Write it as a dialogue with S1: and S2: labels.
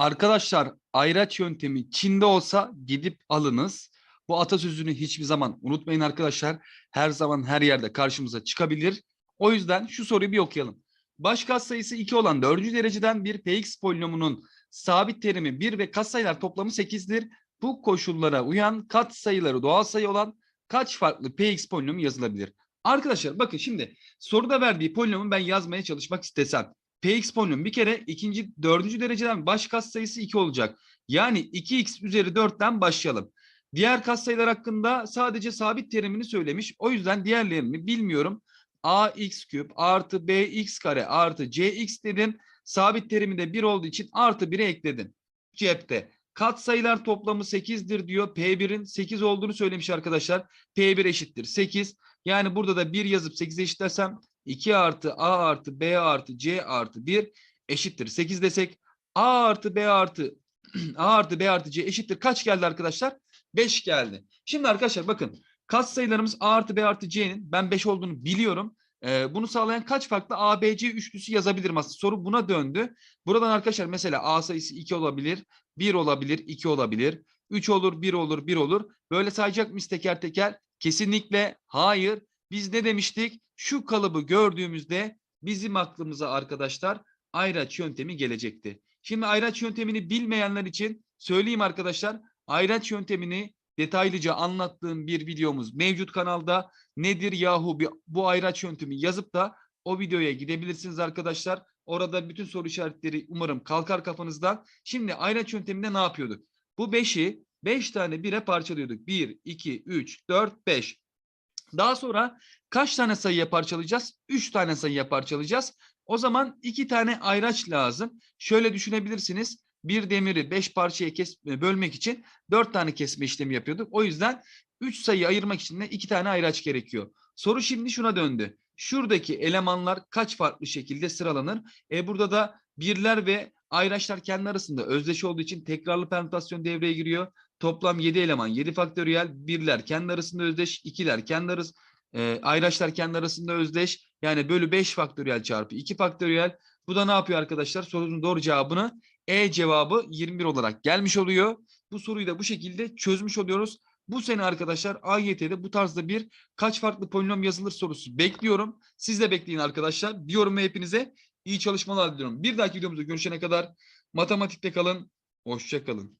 S1: Arkadaşlar ayraç yöntemi Çin'de olsa gidip alınız. Bu atasözünü hiçbir zaman unutmayın arkadaşlar. Her zaman her yerde karşımıza çıkabilir. O yüzden şu soruyu bir okuyalım. Baş katsayısı 2 olan 4. dereceden bir px polinomunun sabit terimi 1 ve katsayılar toplamı 8'dir. Bu koşullara uyan katsayıları doğal sayı olan kaç farklı px polinomu yazılabilir? Arkadaşlar bakın şimdi soruda verdiği polinomu ben yazmaya çalışmak istesem Px polinom bir kere ikinci dördüncü dereceden baş katsayısı 2 olacak. Yani 2x üzeri 4'ten başlayalım. Diğer katsayılar hakkında sadece sabit terimini söylemiş. O yüzden diğerlerini bilmiyorum. ax küp artı bx kare artı cx dedim. Sabit terimi de 1 olduğu için artı 1'e ekledim. Cepte. Katsayılar toplamı 8'dir diyor. P1'in 8 olduğunu söylemiş arkadaşlar. P1 eşittir 8. Yani burada da 1 yazıp 8 eşitlersem 2 artı A artı B artı C artı 1 eşittir 8 desek A artı B artı A artı B artı C eşittir kaç geldi arkadaşlar? 5 geldi. Şimdi arkadaşlar bakın katsayılarımız A artı B artı C'nin ben 5 olduğunu biliyorum. Ee, bunu sağlayan kaç farklı A, B, C üçlüsü yazabilirim aslında. Soru buna döndü. Buradan arkadaşlar mesela A sayısı 2 olabilir, 1 olabilir, 2 olabilir, 3 olur, 1 olur, 1 olur. Böyle sayacak mıyız teker teker? Kesinlikle hayır. Biz ne demiştik? Şu kalıbı gördüğümüzde bizim aklımıza arkadaşlar ayraç yöntemi gelecekti. Şimdi ayraç yöntemini bilmeyenler için söyleyeyim arkadaşlar. Ayraç yöntemini detaylıca anlattığım bir videomuz mevcut kanalda. Nedir yahu bu ayraç yöntemi yazıp da o videoya gidebilirsiniz arkadaşlar. Orada bütün soru işaretleri umarım kalkar kafanızdan. Şimdi ayraç yönteminde ne yapıyorduk? Bu 5'i 5 tane bire parçalıyorduk. 1, 2, 3, 4, 5. Daha sonra kaç tane sayıya parçalayacağız? 3 tane sayıya parçalayacağız. O zaman 2 tane ayraç lazım. Şöyle düşünebilirsiniz. Bir demiri 5 parçaya kes, e, bölmek için 4 tane kesme işlemi yapıyorduk. O yüzden 3 sayı ayırmak için de 2 tane ayraç gerekiyor. Soru şimdi şuna döndü. Şuradaki elemanlar kaç farklı şekilde sıralanır? E burada da birler ve ayraçlar kendi arasında özdeş olduğu için tekrarlı permütasyon devreye giriyor. Toplam 7 eleman, 7 faktöriyel, birler kendi arasında özdeş, ikiler kendi arası, e, ayraçlar kendi arasında özdeş. Yani bölü 5 faktöriyel çarpı 2 faktöriyel. Bu da ne yapıyor arkadaşlar? Sorunun doğru cevabını E cevabı 21 olarak gelmiş oluyor. Bu soruyu da bu şekilde çözmüş oluyoruz. Bu sene arkadaşlar AYT'de bu tarzda bir kaç farklı polinom yazılır sorusu bekliyorum. Siz de bekleyin arkadaşlar. Diyorum hepinize iyi çalışmalar diliyorum. Bir dahaki videomuzda görüşene kadar matematikte kalın. Hoşça kalın.